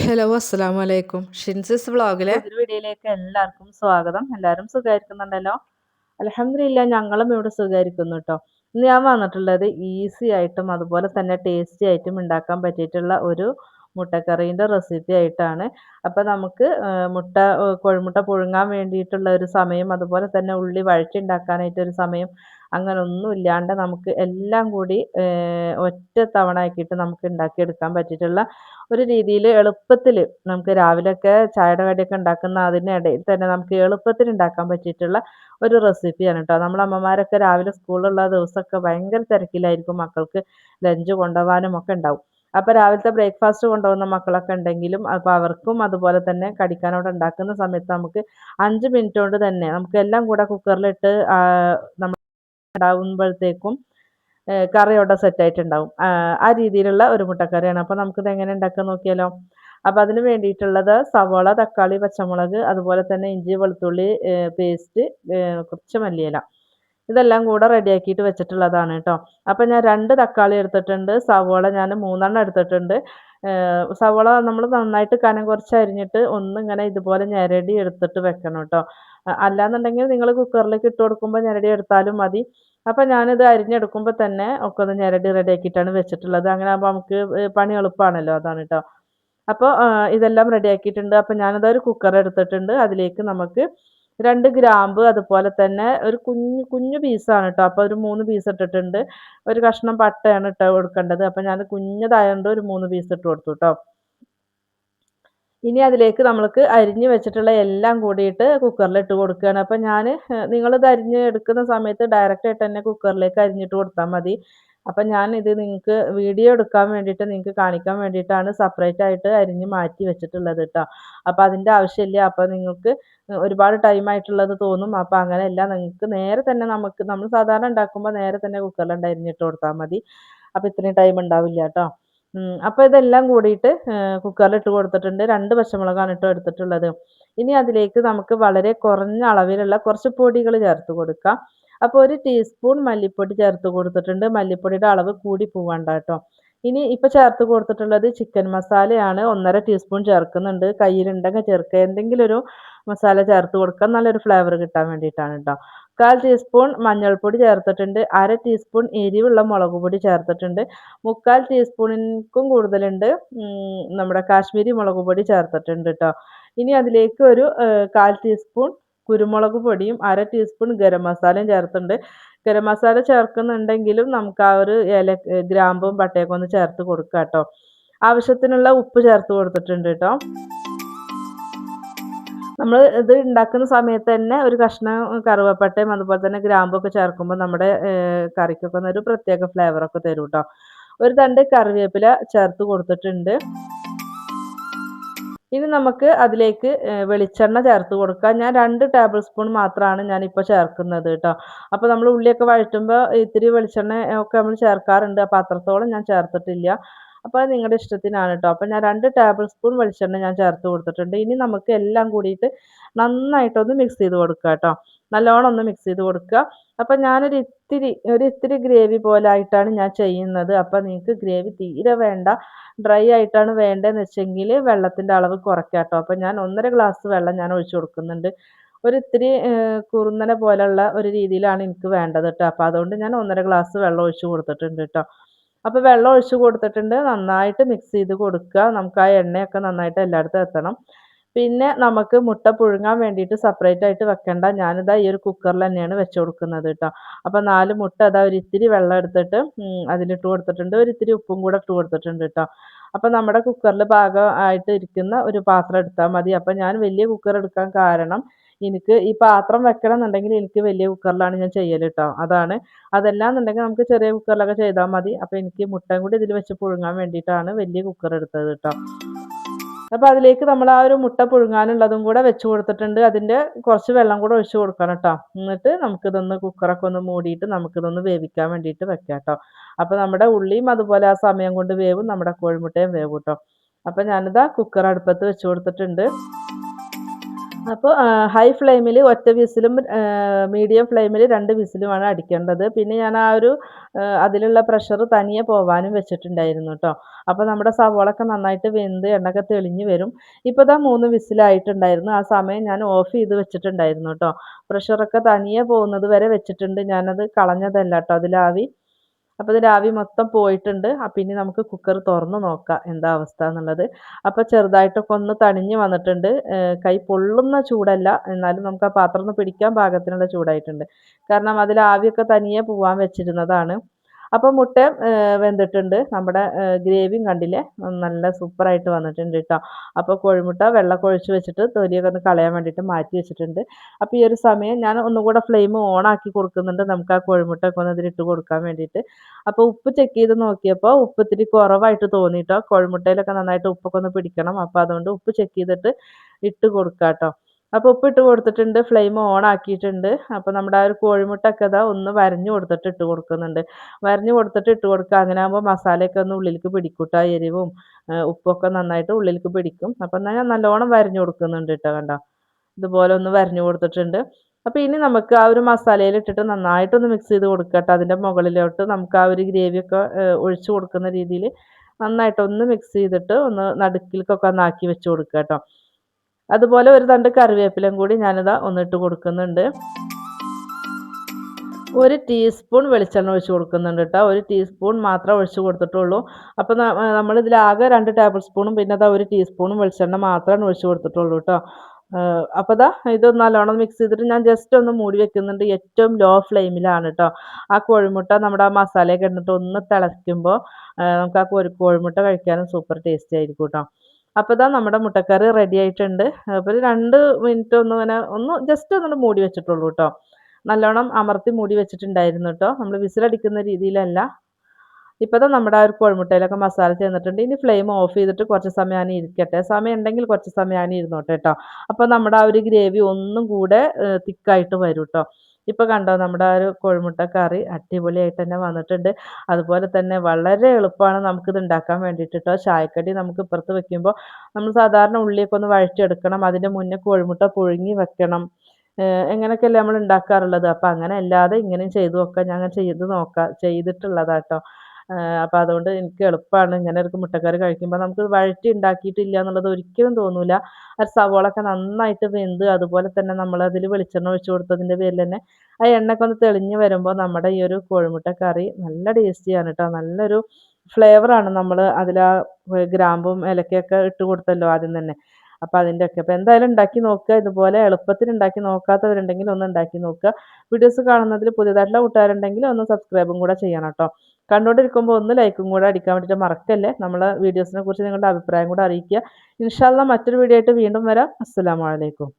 Hello അസ്സാം വലൈക്കും ഷിൻസിസ് വ്ളോഗിലെ ഒരു വീഡിയോയിലേക്ക് എല്ലാവർക്കും സ്വാഗതം. എല്ലാവരും സുഖമായിരിക്കുന്നുണ്ടല്ലോ? അലഹമില്ല ഞങ്ങളും ഇവിടെ സുഖമായിരിക്കുന്നു കേട്ടോ ഇന്ന് ഞാൻ വന്നിട്ടുള്ളത് ഈസി ആയിട്ടും അതുപോലെ തന്നെ ടേസ്റ്റി ആയിട്ടും ഉണ്ടാക്കാൻ പറ്റിയിട്ടുള്ള ഒരു മുട്ടക്കറീന്റെ റെസിപ്പി ആയിട്ടാണ്. അപ്പോൾ നമുക്ക് മുട്ട കോഴിമുട്ട പുഴുങ്ങാൻ വേണ്ടിയിട്ടുള്ള ഒരു സമയം അതുപോലെ തന്നെ ഉള്ളി വഴറ്റുണ്ടാക്കാനായിട്ടൊരു സമയം അങ്ങനെ ഒന്നും ഇല്ലാണ്ട് നമുക്ക് എല്ലാം കൂടി ഒറ്റ തവണ ആക്കിയിട്ട് നമുക്ക് ഉണ്ടാക്കിയെടുക്കാൻ പറ്റിയിട്ടുള്ള ഒരു രീതിയിൽ എളുപ്പത്തിൽ നമുക്ക് രാവിലെയൊക്കെ ചായയുടെ കടിയൊക്കെ ഉണ്ടാക്കുന്ന അതിനിടയിൽ തന്നെ നമുക്ക് എളുപ്പത്തിൽ ഉണ്ടാക്കാൻ പറ്റിയിട്ടുള്ള ഒരു റെസിപ്പിയാണ് കേട്ടോ നമ്മളെ അമ്മമാരൊക്കെ രാവിലെ സ്കൂളിലുള്ള ദിവസമൊക്കെ ഭയങ്കര തിരക്കിലായിരിക്കും മക്കൾക്ക് ലഞ്ച് കൊണ്ടുപോകാനും ഒക്കെ ഉണ്ടാവും അപ്പോൾ രാവിലത്തെ ബ്രേക്ക്ഫാസ്റ്റ് കൊണ്ടുപോകുന്ന മക്കളൊക്കെ ഉണ്ടെങ്കിലും അപ്പോൾ അവർക്കും അതുപോലെ തന്നെ കടിക്കാനോട് ഉണ്ടാക്കുന്ന സമയത്ത് നമുക്ക് അഞ്ച് മിനിറ്റ് കൊണ്ട് തന്നെ നമുക്ക് എല്ലാം കൂടെ കുക്കറിലിട്ട് നമ്മൾ ഉണ്ടാകുമ്പോഴത്തേക്കും കറിയോടെ സെറ്റായിട്ടുണ്ടാവും ആ രീതിയിലുള്ള ഒരു മുട്ടക്കറിയാണ്. അപ്പോൾ നമുക്കിത് എങ്ങനെ ഉണ്ടാക്കാൻ നോക്കിയാലോ? അപ്പോൾ അതിന് വേണ്ടിയിട്ടുള്ളത് സവോള തക്കാളി പച്ചമുളക് അതുപോലെ തന്നെ ഇഞ്ചി വെളുത്തുള്ളി പേസ്റ്റ് കുറച്ച് മല്ലിയില. ഇതെല്ലാം കൂടെ റെഡിയാക്കിയിട്ട് വെച്ചിട്ടുള്ളതാണ് കേട്ടോ അപ്പം ഞാൻ രണ്ട് തക്കാളി എടുത്തിട്ടുണ്ട് സവോള ഞാൻ മൂന്നെണ്ണം എടുത്തിട്ടുണ്ട്. സവോള നമ്മൾ നന്നായിട്ട് കനം കുറച്ച് അരിഞ്ഞിട്ട് ഒന്നിങ്ങനെ ഇതുപോലെ ഞെരടി എടുത്തിട്ട് വെക്കണം കേട്ടോ അല്ലാന്നുണ്ടെങ്കിൽ നിങ്ങൾ കുക്കറിലേക്ക് ഇട്ട് കൊടുക്കുമ്പോൾ ഞെരടി എടുത്താലും മതി. അപ്പം ഞാനിത് അരിഞ്ഞെടുക്കുമ്പോൾ തന്നെ ഒക്കെ ഒന്ന് ഞെരടി റെഡിയാക്കിയിട്ടാണ് വെച്ചിട്ടുള്ളത്. അങ്ങനെ ആകുമ്പോൾ നമുക്ക് പണി എളുപ്പമാണല്ലോ അതാണ് കേട്ടോ അപ്പോൾ ഇതെല്ലാം റെഡിയാക്കിയിട്ടുണ്ട് അപ്പോൾ ഞാനതൊരു കുക്കർ എടുത്തിട്ടുണ്ട്. അതിലേക്ക് നമുക്ക് രണ്ട് ഗ്രാമ്പ് അതുപോലെ തന്നെ ഒരു കുഞ്ഞു കുഞ്ഞു പീസാണ് കേട്ടോ അപ്പോൾ ഒരു മൂന്ന് പീസ് ഇട്ടിട്ടുണ്ട്. ഒരു കഷ്ണം പട്ടയാണ് ഇട്ട് കൊടുക്കേണ്ടത്. അപ്പോൾ ഞാൻ കുഞ്ഞതായതുകൊണ്ട് ഒരു മൂന്ന് പീസ് ഇട്ട് കൊടുത്തു കേട്ടോ ഇനി അതിലേക്ക് നമ്മൾക്ക് അരിഞ്ഞ് വെച്ചിട്ടുള്ള എല്ലാം കൂടിയിട്ട് കുക്കറിൽ ഇട്ട് കൊടുക്കുകയാണ് അപ്പം ഞാൻ നിങ്ങളിത് അരിഞ്ഞ് എടുക്കുന്ന സമയത്ത് ഡയറക്റ്റായിട്ട് തന്നെ കുക്കറിലേക്ക് അരിഞ്ഞിട്ട് കൊടുത്താൽ മതി. അപ്പം ഞാൻ ഇത് നിങ്ങൾക്ക് വീഡിയോ എടുക്കാൻ വേണ്ടിയിട്ട് നിങ്ങൾക്ക് കാണിക്കാൻ വേണ്ടിയിട്ടാണ് സെപ്പറേറ്റ് ആയിട്ട് അരിഞ്ഞ് മാറ്റി വെച്ചിട്ടുള്ളത് കേട്ടോ അപ്പോൾ അതിന്റെ ആവശ്യമില്ല. അപ്പോൾ നിങ്ങൾക്ക് ഒരുപാട് ടൈം ആയിട്ടുള്ളത് തോന്നും. അപ്പോൾ അങ്ങനെയല്ല. നിങ്ങൾക്ക് നേരെ തന്നെ നമുക്ക് നമ്മൾ സാധാരണ ഉണ്ടാക്കുമ്പോൾ നേരെ തന്നെ കുക്കറിൽ അരിഞ്ഞിട്ട് കൊടുത്താൽ മതി. അപ്പോൾ ഇത്രയും ടൈം ഉണ്ടാവില്ല കേട്ടോ അപ്പോൾ ഇതെല്ലാം കൂടിയിട്ട് കുക്കറിൽ ഇട്ട് കൊടുത്തിട്ടുണ്ട്. രണ്ട് പച്ചമുളകാണ് ഇട്ട് എടുത്തിട്ടുള്ളത്. ഇനി അതിലേക്ക് നമുക്ക് വളരെ കുറഞ്ഞ അളവിലുള്ള കുറച്ച് പൊടികൾ ചേർത്ത് കൊടുക്കാം. അപ്പോൾ ഒരു ടീസ്പൂൺ മല്ലിപ്പൊടി ചേർത്ത് കൊടുത്തിട്ടുണ്ട്. മല്ലിപ്പൊടിയുടെ അളവ് കൂടി പോവണ്ട കേട്ടോ ഇനി ഇപ്പോൾ ചേർത്ത് കൊടുത്തിട്ടുള്ളത് ചിക്കൻ മസാലയാണ് ഒന്നര ടീസ്പൂൺ ചേർക്കുന്നുണ്ട്. കയ്യിലുണ്ടെങ്കിൽ ചേർക്കുക. എന്തെങ്കിലും ഒരു മസാല ചേർത്ത് കൊടുക്കാൻ നല്ലൊരു ഫ്ലേവർ കിട്ടാൻ വേണ്ടിയിട്ടാണ് കേട്ടോ കാൽ ടീസ്പൂൺ മഞ്ഞൾപ്പൊടി ചേർത്തിട്ടുണ്ട്. അര ടീസ്പൂൺ എരിവുള്ള മുളക് പൊടി ചേർത്തിട്ടുണ്ട്. മുക്കാൽ ടീസ്പൂണിനും കൂടുതലുണ്ട്. നമ്മുടെ കാശ്മീരി മുളക് പൊടി ചേർത്തിട്ടുണ്ട് കേട്ടോ ഇനി അതിലേക്ക് ഒരു കാൽ ടീസ്പൂൺ കുരുമുളക് പൊടിയും അര ടീസ്പൂൺ ഗരം മസാലയും ചേർത്തുണ്ട് ഗരം മസാല ചേർക്കുന്നുണ്ടെങ്കിലും നമുക്ക് ആ ഒരു ഇല ഗ്രാമ്പും പട്ടയൊക്കെ ഒന്ന് ചേർത്ത് കൊടുക്കുക കേട്ടോ. ആവശ്യത്തിനുള്ള ഉപ്പ് ചേർത്ത് കൊടുത്തിട്ടുണ്ട് കേട്ടോ. നമ്മൾ ഇത് ഉണ്ടാക്കുന്ന സമയത്ത് തന്നെ ഒരു കഷ്ണം കറുവപ്പട്ടയും അതുപോലെ തന്നെ ഗ്രാമ്പൊക്കെ ചേർക്കുമ്പോൾ നമ്മുടെ കറിക്കൊക്കെ ഒരു പ്രത്യേക ഫ്ലേവറൊക്കെ തരും കേട്ടോ. ഒരു തണ്ട് കറിവേപ്പില ചേർത്ത് കൊടുത്തിട്ടുണ്ട്. ഇനി നമുക്ക് അതിലേക്ക് വെളിച്ചെണ്ണ ചേർത്ത് കൊടുക്കാം. ഞാൻ രണ്ട് ടേബിൾ സ്പൂൺ മാത്രമാണ് ഞാനിപ്പോൾ ചേർക്കുന്നത് കേട്ടോ അപ്പോൾ നമ്മൾ ഉള്ളിയൊക്കെ വഴറ്റുമ്പോൾ ഇത്തിരി വെളിച്ചെണ്ണ ഒക്കെ നമ്മൾ ചേർക്കാറുണ്ട്. അപ്പോൾ അത്രത്തോളം ഞാൻ ചേർത്തിട്ടില്ല. അപ്പോൾ നിങ്ങളുടെ ഇഷ്ടത്തിനാണ് കേട്ടോ അപ്പോൾ ഞാൻ രണ്ട് ടേബിൾ സ്പൂൺ വെളിച്ചെണ്ണ ഞാൻ ചേർത്ത് കൊടുത്തിട്ടുണ്ട്. ഇനി നമുക്ക് എല്ലാം കൂടിയിട്ട് നന്നായിട്ടൊന്ന് മിക്സ് ചെയ്ത് കൊടുക്കുക കേട്ടോ നല്ലോണം ഒന്ന് മിക്സ് ചെയ്ത് കൊടുക്കുക അപ്പം ഞാനൊരു ഇത്തിരി ഒരു ഇത്തിരി ഗ്രേവി പോലെ ആയിട്ടാണ് ഞാൻ ചെയ്യുന്നത്. അപ്പം നിങ്ങൾക്ക് ഗ്രേവി തീരെ വേണ്ട. ഡ്രൈ ആയിട്ടാണ് വേണ്ടതെന്ന് വെച്ചെങ്കിൽ വെള്ളത്തിന്റെ അളവ് കുറയ്ക്കാം കേട്ടോ അപ്പം ഞാൻ ഒന്നര ഗ്ലാസ് വെള്ളം ഞാൻ ഒഴിച്ചു കൊടുക്കുന്നുണ്ട്. ഒരു ഇത്തിരി കുറുന്നനെ പോലെയുള്ള ഒരു രീതിയിലാണ് എനിക്ക് വേണ്ടത് കേട്ടോ അപ്പോൾ അതുകൊണ്ട് ഞാൻ ഒന്നര ഗ്ലാസ് വെള്ളം ഒഴിച്ചു കൊടുത്തിട്ടുണ്ട് കേട്ടോ അപ്പോൾ വെള്ളം ഒഴിച്ച് കൊടുത്തിട്ടുണ്ട്. നന്നായിട്ട് മിക്സ് ചെയ്ത് കൊടുക്കുക. നമുക്ക് ആ എണ്ണയൊക്കെ നന്നായിട്ട് എല്ലായിടത്തും എത്തണം. പിന്നെ നമുക്ക് മുട്ട പുഴുങ്ങാൻ വേണ്ടിയിട്ട് സെപ്പറേറ്റ് ആയിട്ട് വെക്കണ്ട. ഞാനിതാ ഈ ഒരു കുക്കറിൽ തന്നെയാണ് വെച്ച് കൊടുക്കുന്നത് കേട്ടോ. അപ്പോൾ നാല് മുട്ട അതാ ഒരു ഇത്തിരി വെള്ളം എടുത്തിട്ട് അതിലിട്ട് കൊടുത്തിട്ടുണ്ട്. ഒരു ഇത്തിരി ഉപ്പും കൂടെ ഇട്ട് കൊടുത്തിട്ടുണ്ട് കേട്ടോ. അപ്പോൾ നമ്മുടെ കുക്കറിൽ പാകമായിട്ട് ഇരിക്കുന്ന ഒരു പാത്രം എടുത്താൽ മതി. അപ്പോൾ ഞാൻ വലിയ കുക്കർ എടുക്കാൻ കാരണം എനിക്ക് ഈ പാത്രം വെക്കണം എന്നുണ്ടെങ്കിൽ എനിക്ക് വലിയ കുക്കറിലാണ് ഞാൻ ചെയ്യൽ കേട്ടോ അതാണ്. അതെല്ലാം എന്നുണ്ടെങ്കിൽ നമുക്ക് ചെറിയ കുക്കറിലൊക്കെ ചെയ്താൽ മതി. അപ്പോൾ എനിക്ക് മുട്ടയും കൂടി ഇതിൽ വെച്ച് പുഴുങ്ങാൻ വേണ്ടിയിട്ടാണ് വലിയ കുക്കർ എടുത്തത് കേട്ടോ അപ്പോൾ അതിലേക്ക് നമ്മൾ ആ ഒരു മുട്ട പുഴുങ്ങാനുള്ളതും കൂടെ വെച്ച് കൊടുത്തിട്ടുണ്ട്. അതിന്റെ കുറച്ച് വെള്ളം കൂടെ ഒഴിച്ച് കൊടുക്കണം കേട്ടോ എന്നിട്ട് നമുക്കിതൊന്ന് കുക്കറൊക്കെ ഒന്ന് മൂടിയിട്ട് നമുക്കിതൊന്ന് വേവിക്കാൻ വേണ്ടിയിട്ട് വെക്കാം കേട്ടോ അപ്പോൾ നമ്മുടെ ഉള്ളിയും അതുപോലെ ആ സമയം കൊണ്ട് വേവും. നമ്മുടെ കോഴിമുട്ടയും വേവും കേട്ടോ അപ്പോൾ ഞാനിതാ കുക്കർ അടുപ്പത്ത് വെച്ച് കൊടുത്തിട്ടുണ്ട്. അപ്പോൾ ഹൈ ഫ്ലെയിമിൽ ഒറ്റ വിസിലും മീഡിയം ഫ്ലെയിമിൽ രണ്ട് വിസിലുമാണ് അടിക്കേണ്ടത്. പിന്നെ ഞാൻ ആ ഒരു അതിലുള്ള പ്രഷർ തനിയെ പോവാനും വെച്ചിട്ടുണ്ടായിരുന്നു കേട്ടോ അപ്പോൾ നമ്മുടെ സവോളൊക്കെ നന്നായിട്ട് വെന്ത് എണ്ണൊക്കെ തെളിഞ്ഞ് വരും. ഇപ്പോൾ ഇതാ മൂന്ന് വിസിലായിട്ടുണ്ടായിരുന്നു. ആ സമയം ഞാൻ ഓഫ് ചെയ്ത് വെച്ചിട്ടുണ്ടായിരുന്നു കേട്ടോ പ്രഷറൊക്കെ തനിയെ പോകുന്നത് വരെ വെച്ചിട്ടുണ്ട്. ഞാനത് കളഞ്ഞതല്ല കേട്ടോ അതിലാവി അപ്പോൾ ഇത് ആവി മൊത്തം പോയിട്ടുണ്ട്. അപ്പം ഇനി നമുക്ക് കുക്കർ തുറന്ന് നോക്കാം എന്താ അവസ്ഥ എന്നുള്ളത്. അപ്പോൾ ചെറുതായിട്ടൊക്കെ ഒന്ന് തണിഞ്ഞ് വന്നിട്ടുണ്ട്. കൈ പൊള്ളുന്ന ചൂടല്ല. എന്നാലും നമുക്ക് ആ പാത്രം ഒന്ന് പിടിക്കാൻ പാകത്തിനുള്ള ചൂടായിട്ടുണ്ട്. കാരണം അതിൽ ആവിയൊക്കെ തനിയെ പോവാൻ വെച്ചിരുന്നതാണ്. അപ്പോൾ മുട്ട വെന്തിട്ടുണ്ട്. നമ്മുടെ ഗ്രേവിയും കണ്ടില്ലേ? നല്ല സൂപ്പറായിട്ട് വന്നിട്ടുണ്ട് കേട്ടോ അപ്പോൾ കോഴിമുട്ട വെള്ളം ഒഴിച്ച് വെച്ചിട്ട് തൊലിയൊക്കെ ഒന്ന് കളയാൻ വേണ്ടിയിട്ട് മാറ്റി വെച്ചിട്ടുണ്ട്. അപ്പോൾ ഈ ഒരു സമയം ഞാൻ ഒന്നുകൂടെ ഫ്ലെയിം ഓൺ ആക്കി കൊടുക്കുന്നുണ്ട്. നമുക്ക് ആ കോഴിമുട്ട ഒക്കെ ഒന്ന് ഇതിലിട്ട് കൊടുക്കാൻ വേണ്ടിയിട്ട്. അപ്പോൾ ഉപ്പ് ചെക്ക് ചെയ്ത് നോക്കിയപ്പോൾ ഉപ്പ് ഇത്തിരി കുറവായിട്ട് തോന്നിട്ടോ കോഴിമുട്ടയിലൊക്കെ നന്നായിട്ട് ഉപ്പൊക്കെ ഒന്ന് പിടിക്കണം. അപ്പോൾ അതുകൊണ്ട് ഉപ്പ് ചെക്ക് ചെയ്തിട്ട് ഇട്ട് കൊടുക്കാം കേട്ടോ അപ്പോൾ ഉപ്പ് ഇട്ട് കൊടുത്തിട്ടുണ്ട് ഫ്ലെയിം ഓൺ ആക്കിയിട്ടുണ്ട്. അപ്പോൾ നമ്മുടെ ആ ഒരു കോഴിമുട്ടൊക്കെ ഇതാ ഒന്ന് വരഞ്ഞു കൊടുത്തിട്ട് ഇട്ട് കൊടുക്കുന്നുണ്ട്. വരഞ്ഞു കൊടുത്തിട്ട് ഇട്ട് കൊടുക്കുക അങ്ങനെ ആകുമ്പോൾ മസാലയൊക്കെ ഒന്ന് ഉള്ളിലേക്ക് പിടിക്കൂട്ട എരിവും ഉപ്പൊക്കെ നന്നായിട്ട് ഉള്ളിലേക്ക് പിടിക്കും. അപ്പം എന്നാൽ ഞാൻ നല്ലോണം വരഞ്ഞു കൊടുക്കുന്നുണ്ട് കേട്ടോ കണ്ടോ. ഇതുപോലെ ഒന്ന് വരഞ്ഞു കൊടുത്തിട്ടുണ്ട്. അപ്പോൾ ഇനി നമുക്ക് ആ ഒരു മസാലയിൽ ഇട്ടിട്ട് നന്നായിട്ടൊന്ന് മിക്സ് ചെയ്ത് കൊടുക്കുക കേട്ടോ അതിന്റെ മുകളിലോട്ട് നമുക്ക് ആ ഒരു ഗ്രേവിയൊക്കെ ഒഴിച്ച് കൊടുക്കുന്ന രീതിയിൽ നന്നായിട്ടൊന്ന് മിക്സ് ചെയ്തിട്ട് ഒന്ന് നടുക്കിലേക്കൊക്കെ ഒന്ന് ആക്കി വെച്ച് കൊടുക്കുക കേട്ടോ അതുപോലെ ഒരു തണ്ട് കറിവേപ്പിലയും കൂടി ഞാനിതാ ഒന്നിട്ട് കൊടുക്കുന്നുണ്ട്. ഒരു ടീസ്പൂൺ വെളിച്ചെണ്ണ ഒഴിച്ച് കൊടുക്കുന്നുണ്ട് കേട്ടോ. ഒരു ടീസ്പൂൺ മാത്രം ഒഴിച്ച് കൊടുത്തിട്ടുള്ളൂ. അപ്പോൾ നമ്മൾ ഇതിലാകെ രണ്ട് ടേബിൾ സ്പൂണും പിന്നെ അതാ ഒരു ടീസ്പൂണും വെളിച്ചെണ്ണ മാത്രമാണ് ഒഴിച്ച് കൊടുത്തിട്ടുള്ളൂ കേട്ടോ. അപ്പോൾ ദാ ഇത് നല്ലോണം മിക്സ് ചെയ്തിട്ട് ഞാൻ ജസ്റ്റ് ഒന്ന് മൂടി വെക്കുന്നുണ്ട്. ഏറ്റവും ലോ ഫ്ലെയിമിലാണ് കേട്ടോ. ആ കോഴിമുട്ട നമ്മുടെ ആ മസാലയൊക്കെ ഇട്ടിട്ട് ഒന്ന് തിളയ്ക്കുമ്പോൾ നമുക്ക് ആ കോഴി കോഴിമുട്ട കഴിക്കാനും സൂപ്പർ ടേസ്റ്റി ആയിരിക്കും കേട്ടോ. അപ്പോൾ ഇതാ നമ്മുടെ മുട്ടക്കറി റെഡി ആയിട്ടുണ്ട്. അപ്പോൾ രണ്ട് മിനിറ്റ് ഒന്ന് ഇങ്ങനെ ഒന്ന് ജസ്റ്റ് ഒന്ന് മൂടി വെച്ചിട്ടുള്ളൂ കേട്ടോ നല്ലോണം അമർത്തി മൂടി വെച്ചിട്ടുണ്ടായിരുന്നു കേട്ടോ നമ്മൾ വിസിലടിക്കുന്ന രീതിയിലല്ല. ഇപ്പോൾ നമ്മുടെ ആ ഒരു കോഴിമുട്ടയിലൊക്കെ മസാല ചേർന്നിട്ടുണ്ട്. ഇനി ഫ്ലെയിം ഓഫ് ചെയ്തിട്ട് കുറച്ച് സമയം ഇരിക്കട്ടെ. സമയം ഉണ്ടെങ്കിൽ കുറച്ച് സമയം ഞാൻ ഇരുന്നോട്ടെ കേട്ടോ അപ്പോൾ നമ്മുടെ ആ ഒരു ഗ്രേവി ഒന്നും കൂടെ തിക്കായിട്ട് വരും കേട്ടോ ഇപ്പോൾ കണ്ടോ നമ്മുടെ ആ ഒരു കോഴിമുട്ട കറി അടിപൊളിയായിട്ട് തന്നെ വന്നിട്ടുണ്ട്. അതുപോലെ തന്നെ വളരെ എളുപ്പമാണ് നമുക്കിത് ഉണ്ടാക്കാൻ വേണ്ടിയിട്ട് കേട്ടോ ചായക്കടി നമുക്ക് ഇപ്പുറത്ത് വെക്കുമ്പോൾ നമ്മൾ സാധാരണ ഉള്ളിയൊക്കെ ഒന്ന് വഴറ്റിയെടുക്കണം. അതിന്റെ മുന്നേ കോഴിമുട്ട പുഴുങ്ങി വെക്കണം. എങ്ങനെയൊക്കെയല്ലേ നമ്മൾ ഉണ്ടാക്കാറുള്ളത്? അപ്പം അങ്ങനെ അല്ലാതെ ഇങ്ങനെ ചെയ്തു നോക്കാം ഞാൻ ചെയ്ത് നോക്കാം ചെയ്തിട്ടുള്ളതാട്ടോ അപ്പോൾ അതുകൊണ്ട് എനിക്ക് എളുപ്പമാണ് ഇങ്ങനെ ഒരു മുട്ടക്കറി കഴിക്കുമ്പോൾ നമുക്ക് വഴറ്റി ഉണ്ടാക്കിയിട്ടില്ല എന്നുള്ളത് ഒരിക്കലും തോന്നൂല. ആ സവോളൊക്കെ നന്നായിട്ട് വെന്ത് അതുപോലെ തന്നെ നമ്മൾ അതിൽ വെളിച്ചെണ്ണ ഒഴിച്ച് കൊടുത്തതിന്റെ പേരിൽ തന്നെ ആ എണ്ണയൊക്കെ ഒന്ന് തെളിഞ്ഞ് വരുമ്പോൾ നമ്മുടെ ഈ ഒരു കോഴിമുട്ട കറി നല്ല ടേസ്റ്റിയാണ് കേട്ടോ നല്ലൊരു ഫ്ലേവറാണ് നമ്മൾ അതിൽ ആ ഗ്രാമ്പും ഏലക്കയൊക്കെ ഇട്ട് കൊടുത്തല്ലോ ആദ്യം തന്നെ. അപ്പോൾ അതിന്റെയൊക്കെ അപ്പോൾ എന്തായാലും ഉണ്ടാക്കി നോക്കുക. ഇതുപോലെ എളുപ്പത്തിൽ ഉണ്ടാക്കി നോക്കാത്തവരുണ്ടെങ്കിൽ ഒന്ന് ഉണ്ടാക്കി നോക്കുക. വീഡിയോസ് കാണുന്നതിൽ പുതിയതായിട്ടുള്ള കൂട്ടുകാരുണ്ടെങ്കിൽ ഒന്ന് സബ്സ്ക്രൈബും കൂടെ ചെയ്യണം കേട്ടോ. കണ്ടുകൊണ്ടിരിക്കുമ്പോൾ ഒന്ന് ലൈക്കും കൂടെ അടിക്കാൻ വേണ്ടിയിട്ട് മറക്കല്ലേ? നമ്മളെ വീഡിയോസിനെ കുറിച്ച് നിങ്ങളുടെ അഭിപ്രായം കൂടെ അറിയിക്കുക. ഇൻഷാല്ല മറ്റൊരു വീഡിയോ ആയിട്ട് വീണ്ടും വരാം. അസ്സലാമു അലൈക്കും.